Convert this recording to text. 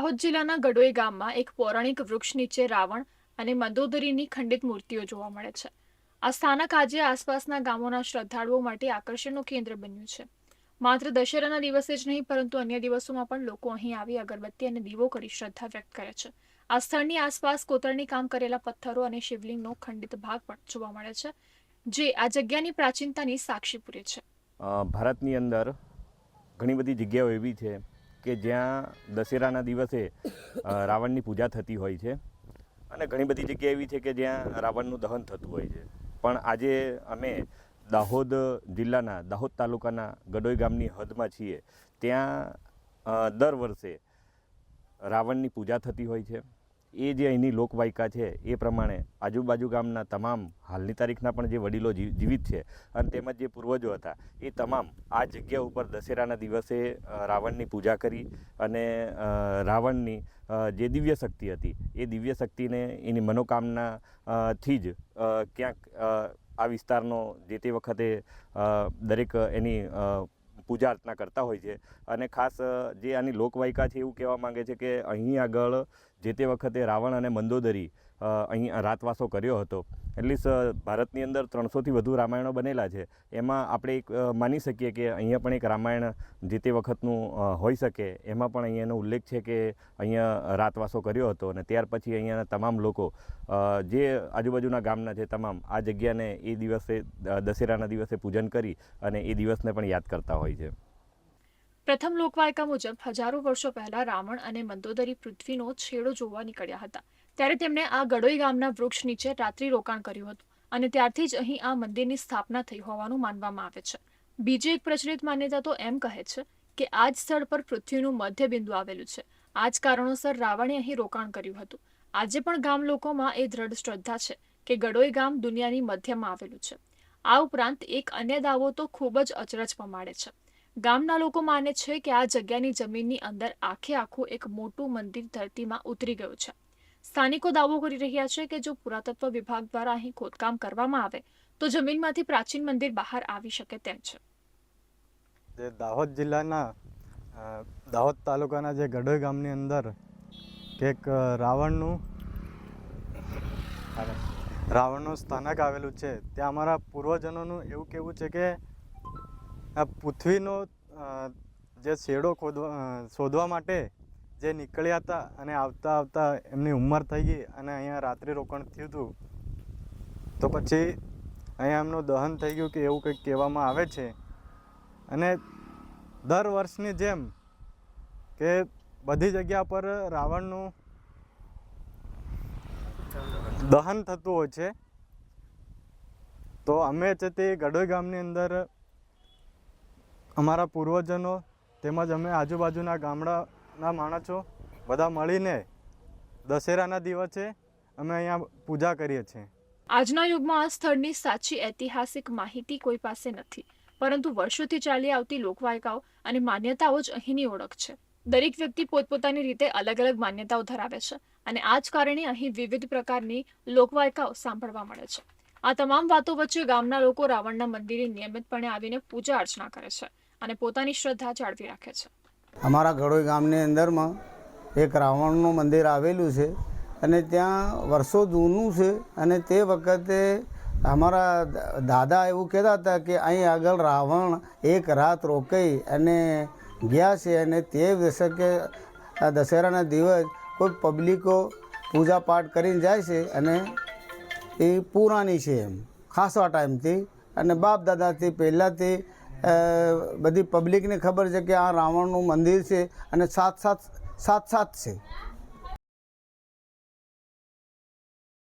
દાહોદ જિલ્લાના ગડોઈ ગામમાં એક પૌરાણિક વૃક્ષ નીચે રાવણ અને મંદોદરીની ખંડિત મૂર્તિઓ જોવા મળે છે. આ સ્થાનક આજે આસપાસના ગામોના શ્રદ્ધાળુઓ માટે આકર્ષણનું કેન્દ્ર બન્યું છે. માત્ર દશેરાના દિવસે જ નહીં, પરંતુ અન્ય દિવસોમાં પણ લોકો અહીં આવી અગરબત્તી અને દીવો કરી શ્રદ્ધા વ્યક્ત કરે છે. આ સ્થળની આસપાસ કોતરણી કામ કરેલા પથ્થરો અને શિવલિંગનો ખંડિત ભાગ પણ જોવા મળે છે, જે આ જગ્યાની પ્રાચીનતાની સાક્ષી પૂરે છે. ભારતની અંદર ઘણી બધી જગ્યાઓ એવી છે કે જ્યાં દશેરાના દિવસે રાવણની પૂજા થતી હોય છે. અને ઘણી બધી જગ્યા એવી છે કે જ્યાં રાવણનું દહન થતું હોય છે. પણ આજે અમે દાહોદ જિલ્લાના, દાહોદ તાલુકાના ગડોઈ ગામની હદમાં છીએ. ત્યાં દર વર્ષે રાવણની પૂજા થતી હોય છે. એ જે અહીંની લોકવાયકા છે, એ પ્રમાણે આજુબાજુ ગામના તમામ હાલની તારીખના પણ જે વડીલો જીવિત છે અને તેમજ જે પૂર્વજો હતા, એ તમામ આ જગ્યા ઉપર દશેરાના દિવસે રાવણની પૂજા કરી અને રાવણની જે દિવ્ય શક્તિ હતી, એ દિવ્ય શક્તિને એની મનોકામના થી જ ક્યાંક આ વિસ્તારનો જે તે વખતે દરેક એની પૂજા અર્ચના કરતા હોય છે. અને ખાસ જે આની લોકવાયકા છે એવું કહેવા માંગે છે કે અહીં આગળ જે તે વખતે રાવણ અને મંદોદરી અહીં રાતવાસો કર્યો હતો. એટલીસ્ટ ભારતની અંદર ત્રણસોથી વધુ રામાયણો બનેલા છે. એમાં આપણે એક માની શકીએ કે અહીંયા પણ એક રામાયણ જે તે વખતનું હોઈ શકે. એમાં પણ અહીંયાનો ઉલ્લેખ છે કે અહીંયા રાતવાસો કર્યો હતો અને ત્યાર પછી અહીંયાના તમામ લોકો જે આજુબાજુના ગામના છે તમામ, આ જગ્યાને એ દિવસે દશેરાના દિવસે પૂજન કરી અને એ દિવસને પણ યાદ કરતા હોય છે. પ્રથમ લોકવાયકા મુજબ હજારો વર્ષો પહેલા રાવણ અને મંદોદરી પૃથ્વીનો છેડો જોવા નીકળ્યા હતા. ત્યારે તેમણે આ ગડોઈ ગામના વૃક્ષ નીચે રાત્રિ રોકાણ કર્યું હતું અને ત્યારથી જ અહીં આ મંદિરની સ્થાપના થઈ હોવાનું માનવામાં આવે છે. બીજી એક પ્રચલિત માન્યતા તો એમ કહે છે કે આ જ સ્થળ પર પૃથ્વીનું મધ્ય બિંદુ આવેલું છે. આ જ કારણોસર રાવણે અહીં રોકાણ કર્યું હતું. આજે પણ ગામ લોકોમાં એ દ્રઢ શ્રદ્ધા છે કે ગડોઈ ગામ દુનિયાની મધ્યમાં આવેલું છે. આ ઉપરાંત એક અન્ય દાવો તો ખૂબ જ અચરજ પમાડે છે. ગામના લોકો માને છે કે આ જગ્યાની જમીનની અંદર આખે આખું એક મોટું મંદિર ધરતીમાં ઉતરી ગયું છે. સ્થાનિકો દાવો કરી રહ્યા છે કે જો પુરાતત્વ વિભાગ દ્વારા અહીં ખોદકામ કરવામાં આવે, તો જમીનમાંથી પ્રાચીન મંદિર બહાર આવી શકે તેમ છે. જે દાહોદ જિલ્લાના દાહોદ તાલુકાના જે ગઢોઈ ગામની અંદર એક રાવણનું રાવણનું સ્થાનક આવેલું છે. ત્યાં અમારા પૂર્વજનોનું એવું કહેવું છે કે, આ પૃથ્વીનો જે શેડો ખોદવા શોધવા માટે જે નીકળ્યા હતા અને આવતા આવતા એમની ઉંમર થઈ ગઈ અને અહીંયા રાત્રિ રોકાણ થયું હતું, તો પછી અહીંયા એમનું દહન થઈ ગયું કે એવું કંઈક કહેવામાં આવે છે. અને દર વર્ષની જેમ કે બધી જગ્યા પર રાવણનું દહન થતું હોય છે. તો અમે છે તે ગડોઈ ગામની અંદર અમારા પૂર્વજનો તેમજ અમે આજુબાજુના ગામડાના માણસો બધા મળીને દશેરાના દિવસે અમે અહીંયા પૂજા કરીએ છીએ. આજના યુગમાં આ સ્થળની સાચી ઐતિહાસિક માહિતી કોઈ પાસે નથી, પરંતુ વર્ષોથી ચાલી આવતી લોકવાયકાઓ અને માન્યતાઓ જ અહીંની ઓળખ છે. દરેક વ્યક્તિ પોતપોતાની રીતે અલગ અલગ માન્યતાઓ ધરાવે છે અને આ જ કારણે અહીં વિવિધ પ્રકારની લોકવાયકાઓ સાંભળવા મળે છે. આ તમામ વાતો વચ્ચે ગામના લોકો રાવણના મંદિરે નિયમિતપણે આવીને પૂજા અર્ચના કરે છે અને પોતાની શ્રદ્ધા જાળવી રાખે છે. અમારા ઘડોઈ ગામની અંદરમાં એક રાવણનું મંદિર આવેલું છે અને ત્યાં વર્ષો જૂનું છે અને તે વખતે અમારા દાદા એવું કહેતા હતા કે અહીં આગળ રાવણ એક રાત રોકાઈ અને ગયા છે અને તે દશકે દશેરાના દિવસ કોઈ પબ્લિકો પૂજાપાઠ કરીને જાય છે અને એ પુરાણી છે એમ ખાસા ટાઈમથી અને બાપ દાદાથી પહેલાંથી બધી પબ્લિકને ખબર છે કે આ રાવણનું મંદિર છે અને સાત સાત સાત સાત છે.